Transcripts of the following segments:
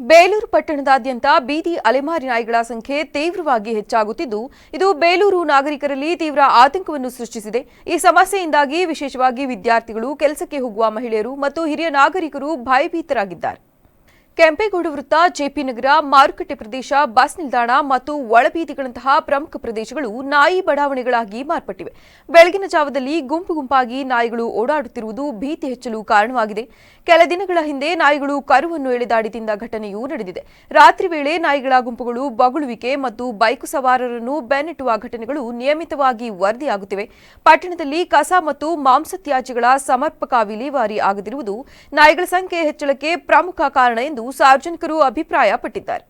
ಬೇಲೂರು ಪಟ್ಟಣದಾದ್ಯಂತ ಬೀದಿ ಅಲೆಮಾರಿ ನಾಯಿಗಳ ಸಂಖ್ಯೆ ತೀವ್ರವಾಗಿ ಹೆಚ್ಚಾಗುತ್ತಿದ್ದು, ಇದು ಬೇಲೂರು ನಾಗರಿಕರಲ್ಲಿ ತೀವ್ರ ಆತಂಕವನ್ನು ಸೃಷ್ಟಿಸಿದೆ. ಈ ಸಮಸ್ಯೆಯಿಂದಾಗಿ ವಿಶೇಷವಾಗಿ ವಿದ್ಯಾರ್ಥಿಗಳು ಕೆಲಸಕ್ಕೆ ಹೋಗುವ ಮಹಿಳೆಯರು ಮತ್ತು ಹಿರಿಯ ನಾಗರಿಕರು ಭಯಭೀತರಾಗಿದ್ದಾರೆ. ಕೆಂಪೇಗೌಡ ವೃತ್ತ ಜೆಪಿ ನಗರ ಮಾರುಕಟ್ಟೆ ಪ್ರದೇಶ, ಬಸ್ ನಿಲ್ದಾಣ ಮತ್ತು ಒಳಬೀದಿಗಳಂತಹ ಪ್ರಮುಖ ಪ್ರದೇಶಗಳು ನಾಯಿ ಬಡಾವಣೆಗಳಾಗಿ ಮಾರ್ಪಟ್ಟಿವೆ. ಬೆಳಗಿನ ಜಾವದಲ್ಲಿ ಗುಂಪು ಗುಂಪಾಗಿ ನಾಯಿಗಳು ಓಡಾಡುತ್ತಿರುವುದು ಭೀತಿ ಹೆಚ್ಚಲು ಕಾರಣವಾಗಿದೆ. ಕೆಲ ದಿನಗಳ ಹಿಂದೆ ನಾಯಿಗಳು ಕರುವನ್ನು ಎಳೆದಾಡಿ ತಿಂದ ಘಟನೆಯೂ ನಡೆದಿದೆ. ರಾತ್ರಿ ವೇಳೆ ನಾಯಿಗಳ ಗುಂಪುಗಳು ಬಗುಳುವಿಕೆ ಮತ್ತು ಬೈಕು ಸವಾರರನ್ನು ಬೆನ್ನಟ್ಟುವ ಘಟನೆಗಳು ನಿಯಮಿತವಾಗಿ ವರದಿಯಾಗುತ್ತಿವೆ. ಪಟ್ಟಣದಲ್ಲಿ ಕಸ ಮತ್ತು ಮಾಂಸ ತ್ಯಾಜ್ಯಗಳ ಸಮರ್ಪಕ ವಿಲೇವಾರಿ ಆಗದಿರುವುದು ನಾಯಿಗಳ ಸಂಖ್ಯೆ ಹೆಚ್ಚಳಕ್ಕೆ ಪ್ರಮುಖ ಕಾರಣ ಎಂದು ಸಾರ್ವಜನಿಕರು ಅಭಿಪ್ರಾಯಪಟ್ಟಿದ್ದಾರೆ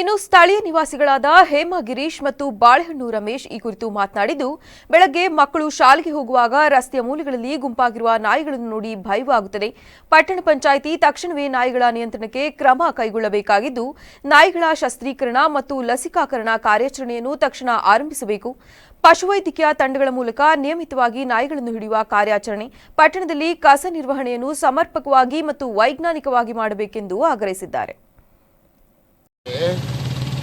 ಇನ್ನು ಸ್ಥಳೀಯ ನಿವಾಸಿಗಳಾದ ಹೇಮಾ ಗಿರೀಶ್ ಮತ್ತು ಬಾಳೆಹಣ್ಣು ರಮೇಶ್ ಈ ಕುರಿತು ಮಾತನಾಡಿದ್ದು, ಬೆಳಗ್ಗೆ ಮಕ್ಕಳು ಶಾಲೆಗೆ ಹೋಗುವಾಗ ರಸ್ತೆಯ ಮೂಲೆಗಳಲ್ಲಿ ಗುಂಪಾಗಿರುವ ನಾಯಿಗಳನ್ನು ನೋಡಿ ಭಯವಾಗುತ್ತದೆ. ಪಟ್ಟಣ ಪಂಚಾಯಿತಿ ತಕ್ಷಣವೇ ನಾಯಿಗಳ ನಿಯಂತ್ರಣಕ್ಕೆ ಕ್ರಮ ಕೈಗೊಳ್ಳಬೇಕಾಗಿದ್ದು, ನಾಯಿಗಳ ಶಸ್ತ್ರೀಕರಣ ಮತ್ತು ಲಸಿಕಾಕರಣ ಕಾರ್ಯಾಚರಣೆಯನ್ನು ತಕ್ಷಣ ಆರಂಭಿಸಬೇಕು. ಪಶುವೈದ್ಯಕೀಯ ತಂಡಗಳ ಮೂಲಕ ನಿಯಮಿತವಾಗಿ ನಾಯಿಗಳನ್ನು ಹಿಡಿಯುವ ಕಾರ್ಯಾಚರಣೆ, ಪಟ್ಟಣದಲ್ಲಿ ಕಸ ನಿರ್ವಹಣೆಯನ್ನು ಸಮರ್ಪಕವಾಗಿ ಮತ್ತು ವೈಜ್ಞಾನಿಕವಾಗಿ ಮಾಡಬೇಕೆಂದು ಆಗ್ರಹಿಸಿದ್ದಾರೆ.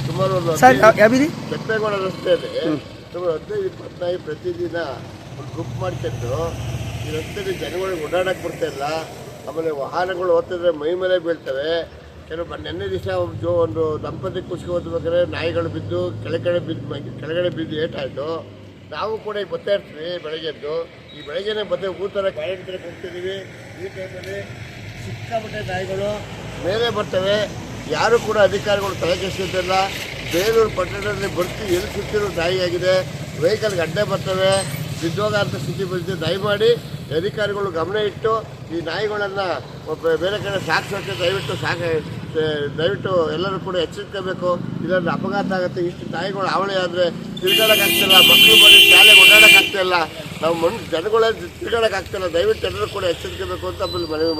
ಸುಮಾರು ಒಂದು ಸರ್ ಯಾವ ಯಾವ ಬೀದಿ ಕೆಂಪೇಗೌಡ ರಸ್ತೆಯಲ್ಲಿ ಸುಮಾರು ಹದಿನೈದು ಇಪ್ಪತ್ತು ನಾಯಿ ಪ್ರತಿದಿನ ಒಂದು ಗುಂಪು ಮಾಡ್ಕೊಂಡು ಈ ರಸ್ತೆಯಲ್ಲಿ ಜನಗಳಿಗೆ ಓಡಾಡಕ್ಕೆ ಬರ್ತಾ ಇಲ್ಲ. ಆಮೇಲೆ ವಾಹನಗಳು ಹೋಗ್ತಿದ್ರೆ ಮೈ ಮೇಲೆ ಬೀಳ್ತವೆ. ಕೆಲವು ನೆನ್ನೆ ದಿವಸ ಜೋ ಒಂದು ದಂಪತಿ ಕುಸಿಗೆ ಓದ್ಬೇಕಾದ್ರೆ ನಾಯಿಗಳು ಬಿದ್ದು ಕೆಳಗಡೆ ಬಿದ್ದು ಕೆಳಗಡೆ ಬಿದ್ದು ಏಟಾಯಿತು ನಾವು ಕೂಡ ಈಗ ಬರ್ತಾ ಇರ್ತೀವಿ ಬೆಳಗ್ಗೆದ್ದು ಈ ಬೆಳಗ್ಗೆನೇ ಮತ್ತೆ ಊತರ ಕಡೆ ಹೋಗ್ತಿದ್ದೀವಿ. ಈ ಟೈಮಲ್ಲಿ ಸಿಕ್ಕಾಪಟ್ಟೆ ನಾಯಿಗಳು ಮೇಲೆ ಬರ್ತವೆ. ಯಾರು ಕೂಡ ಅಧಿಕಾರಿಗಳು ತಲೆ ಕೆಡಿಸಿದ್ದಿಲ್ಲ ಬೇಲೂರು ಪಟ್ಟಣದಲ್ಲಿ ಬರ್ತಿ ಎಲ್ಲಿ ಸುತ್ತಿರೋ ನಾಯಿಯಾಗಿದೆ ವೆಹಿಕಲ್ಗೆ ಅಡ್ಡೆ ಬರ್ತವೆ. ಬಿದ್ದೋಗಾಂತ ಸ್ಥಿತಿ ಬಂದಿದೆ. ದಯಮಾಡಿ ಅಧಿಕಾರಿಗಳು ಗಮನ ಇಟ್ಟು ಈ ನಾಯಿಗಳನ್ನು ಬೇರೆ ಕಡೆ ಸಾಕ್ಸೋಕ್ಕೆ ದಯವಿಟ್ಟು ಸಾಕ ದಯವಿಟ್ಟು ಎಲ್ಲರೂ ಕೂಡ ಎಚ್ಚೆತ್ಕೋಬೇಕು ಇದರಿಂದ ಅಪಘಾತ ಆಗುತ್ತೆ. ಇಷ್ಟು ನಾಯಿಗಳು ಅವಳಿ ಆದರೆ ತಿರ್ಗಾಡೋಕ್ಕಾಗ್ತಿಲ್ಲ ಮಕ್ಕಳು ಬರೀ ಶಾಲೆಗೆ ಓಡಾಡೋಕ್ಕಾಗ್ತಿಲ್ಲ ನಾವು ಮನ್ ಜನಗಳೇ ತಿರ್ಗಾಡೋಕ್ಕಾಗ್ತಿಲ್ಲ ದಯವಿಟ್ಟು ಎಲ್ಲರೂ ಕೂಡ ಎಚ್ಚರಿಸಬೇಕು ಅಂತ ಆಮೇಲೆ ಮನವಿ ಮಾಡ್ತೀವಿ